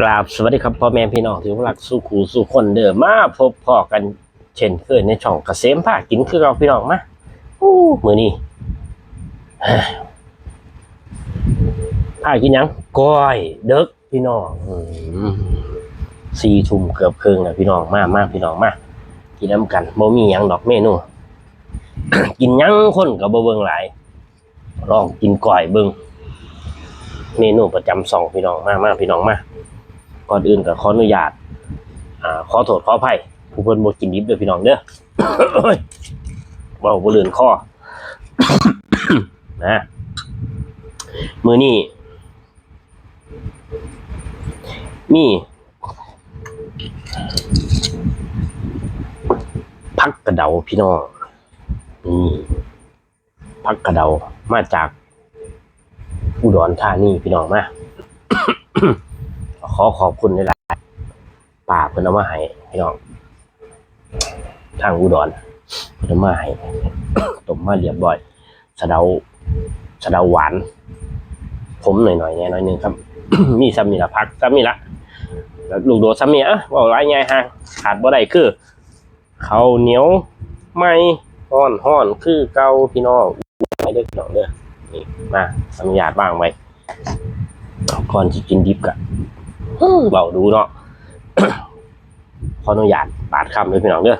กราบสวัสดีครับพ่อแม่พี่น้องที่รักสู้ขู่สู้คนเดิมมาพบพ่อกัน เช่นเคยในช่องเกษมผ้ากินคือเราพี่น้องมาอู้มือนี้ผ้ากินยังก้อย เด็กพี่น้องสี่ทุ่มเกือบครึ่งแล้วพี่น้องมากมากพี่น้องมากินน้ำกันบ่มียังดอกเมนูกินยังคนกับบ่เบิ่งหลายลองกินก้อยเบิ่งเมนูประจำสองพี่น้องมากมากพี่น้องมา ก่อนอื่นก็ขออนุญาตอ่าขอโทษขออภัยผู้เพิ่นบ่กินดิบเด้อพี่น้องเด้อเว้าบ่ลื่นคอนะมื้อนี้มีพักกระเดาพี่น้องอืมพักกระเดามาจากอุดรธานีพี่น้องมา ขอขอบคุณในหลายป่าเพิ่นเอามาให้พี่น้องทางอุดรเพิ่นเอามาให้ต้มมาเรียบร้อยสะเดาสะเดาหวาน ผมหน่อยๆแน่น้อยหนึงครับ มีซ้ำนี่ละพักซ้ำนี่ละแล้วลูกโดดซ้ำนี่อะว่าหลายไงฮะขาดบ่ได้คือเขาเหนียวไม่ห้อนห้อนคือเกาพี่น้องไม่ได้อพี่น้องเด้อนี่มาสัญญาบ้างไว้ก่อนจะกินดิบกะ เบาดูเนาะขออนุญาตปาดคำเลยพี่น้องเด้อ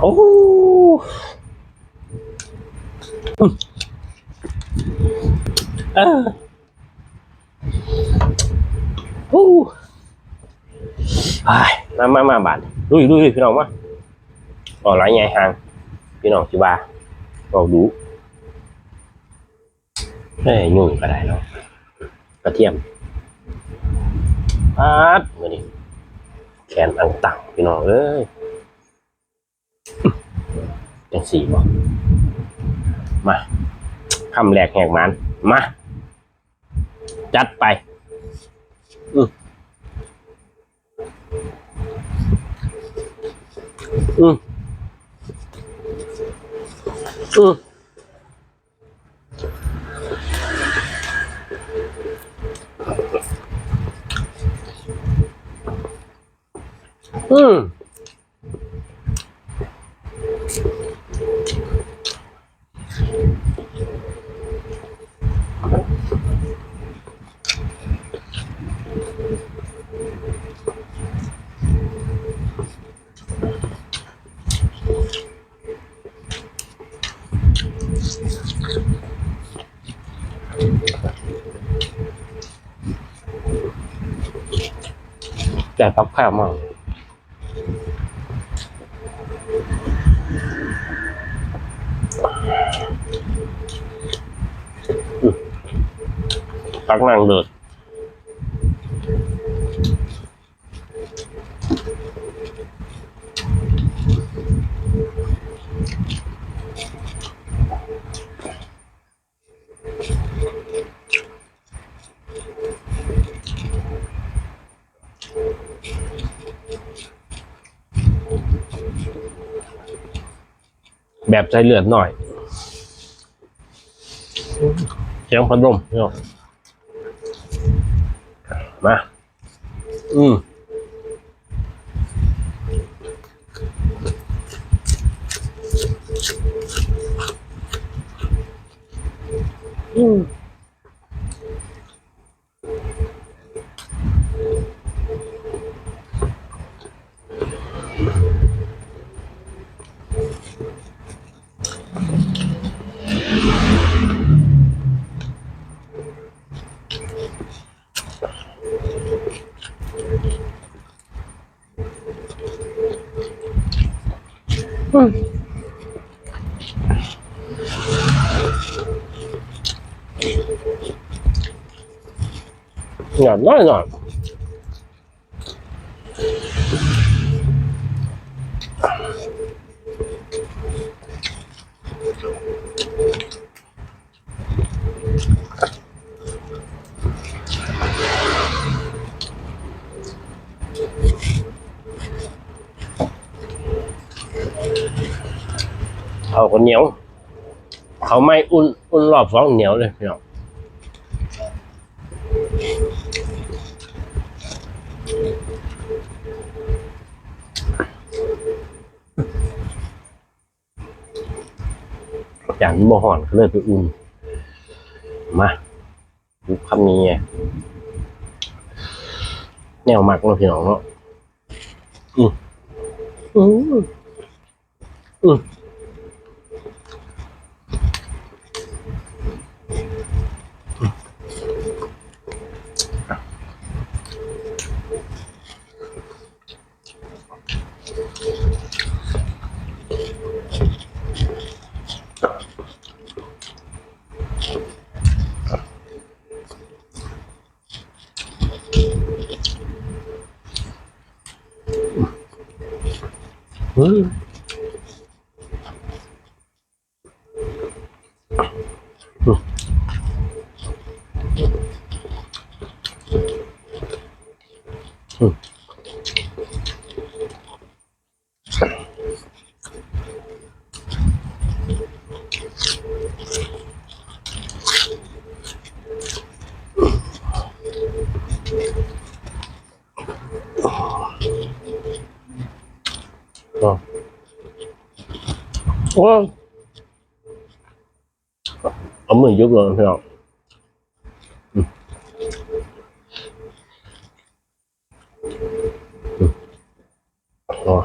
โอ้โหอืมเออโอ้ยมามามาบาดลุยลุยพี่น้องมาอ๋อไรไงห่างพี่น้องจิบา เราดูเฮ้ยยุ่งก็ได้เนาะกระเทียมปัดมาดิแขนอังตังพี่น้องเอ้ยจังสีบ่มาคำแรกแหกมันมา จัดไปอืมอืมอื มอื มแต่พับข้าวมากอืมตักนั่งเดือด แบบใจเลือดหน่อยเสียงพัดลมเนาะมา อืมอืม หยาบน้อยหน่อย เอาคนเหนียว เขาไม่อุ่นอุ่นรอบสองเหนียวเลยพี่น้องอย่างนี้บ่ห่อนก็เลยไปอุ่น มาดูคำนี้ไงแนวมักเนาะพี่น้องเนาะอืมอืมอืม อื โอ้เอามือยุบเลยพี่น้องอืออ๋อ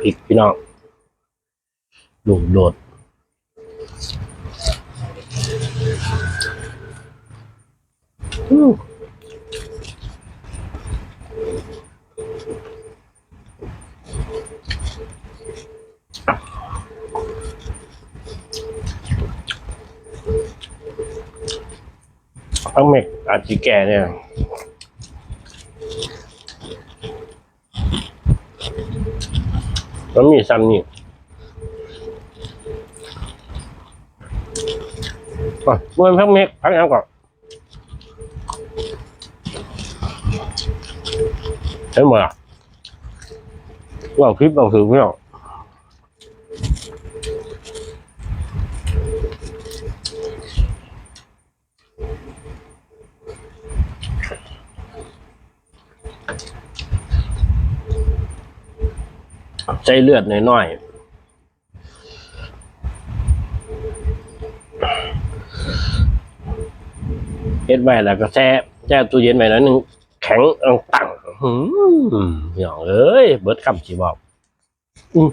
พริกพี่น้องหลูกโดด ทั้งเมกอาจิแกเนี่ยแล้วมีซ้ำนี่อะเมื่อพักเมกพักยังก่อนเห็นหมดอะ ว่าคลิปเราถือไม่ออกใจเลือดน้อยๆเฮ็ดไว้แล้วก็แช่แช่ตู้เย็นไว้แล้วนึงแข็งอังตัง หืมพี่น้องเอ้ย เบิดคำสิบอกอืม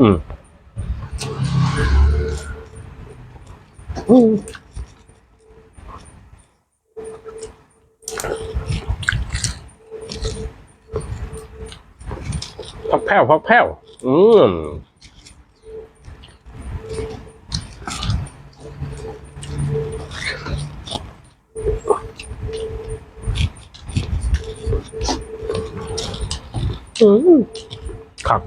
อืมอืมพักแพ้วพักแพ้วอืม อืมครับ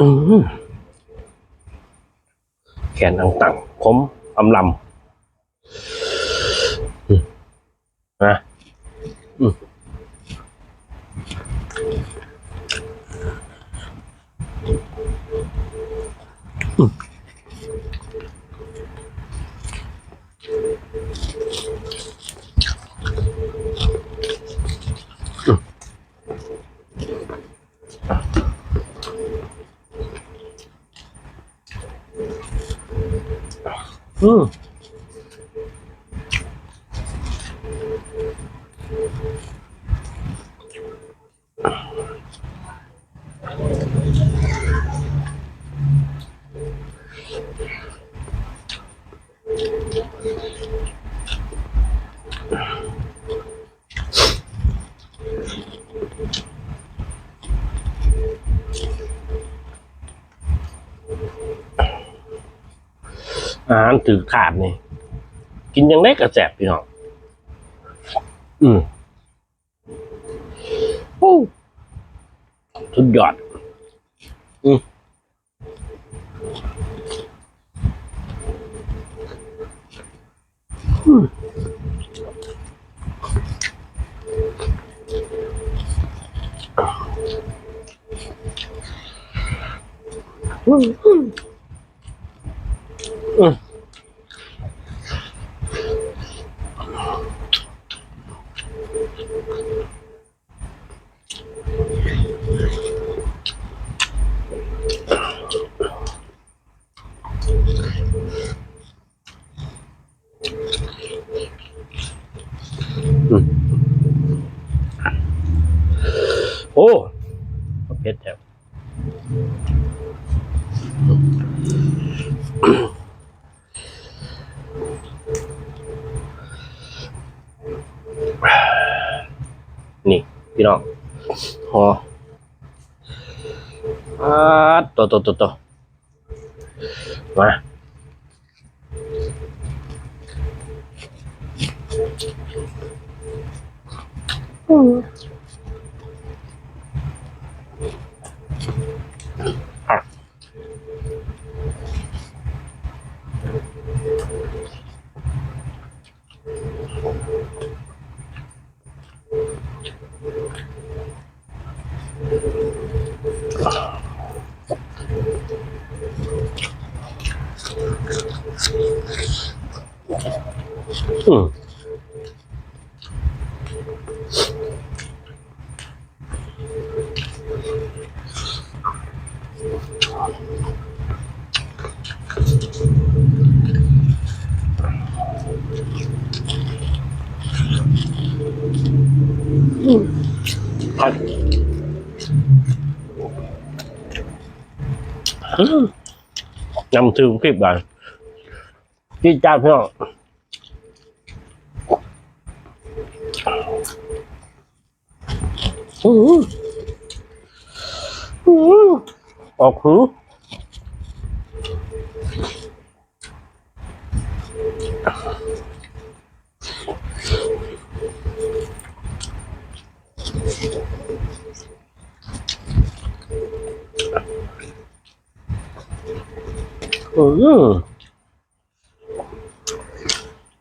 อืมแขนต่างๆผมอำลำนะอืมอืม อื อาหารถือขาดนี่ กินยังได้กระแสบพี่น้อง อืมฮู้สุดยอด อืมอืมอืม โอ้เผ็ดแถว นี่ พี่น้องหออ่าตัวตัวตัวตัวมาอะ อืมผัดอืมนำถึง คลิปก่อนพี่จ้าพี่น้อง อืมอืมออกหูอืม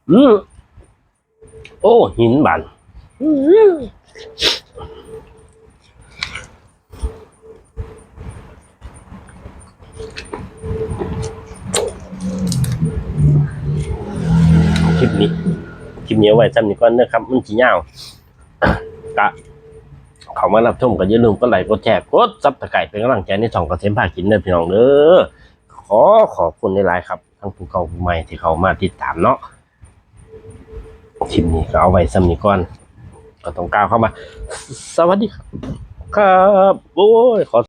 อืมโอ้ หินบานอืม ค ลิปนี้ คลิปนี้อไว้ซ้ำนี้ก่อนนะครับ มันจียาวกะเขามารับชมกันอย่าลืมกดไลค์กดแชร์กดซับสไครต์เป็นกำลังใจในช่องกระเทียมผ้ากินเด้อพี่น้องเด้อขอขอบคุณในไลน์ครับ ทั้งผู้เก่าผู้ใหม่ที่เขามาติดตามเนาะคลิปนี้ก็เอาไว้ซ้ำนี้ก่อนก็ต้องกล่าวเข้ามา สวัสดีครับ ครับ โอ้ยขอ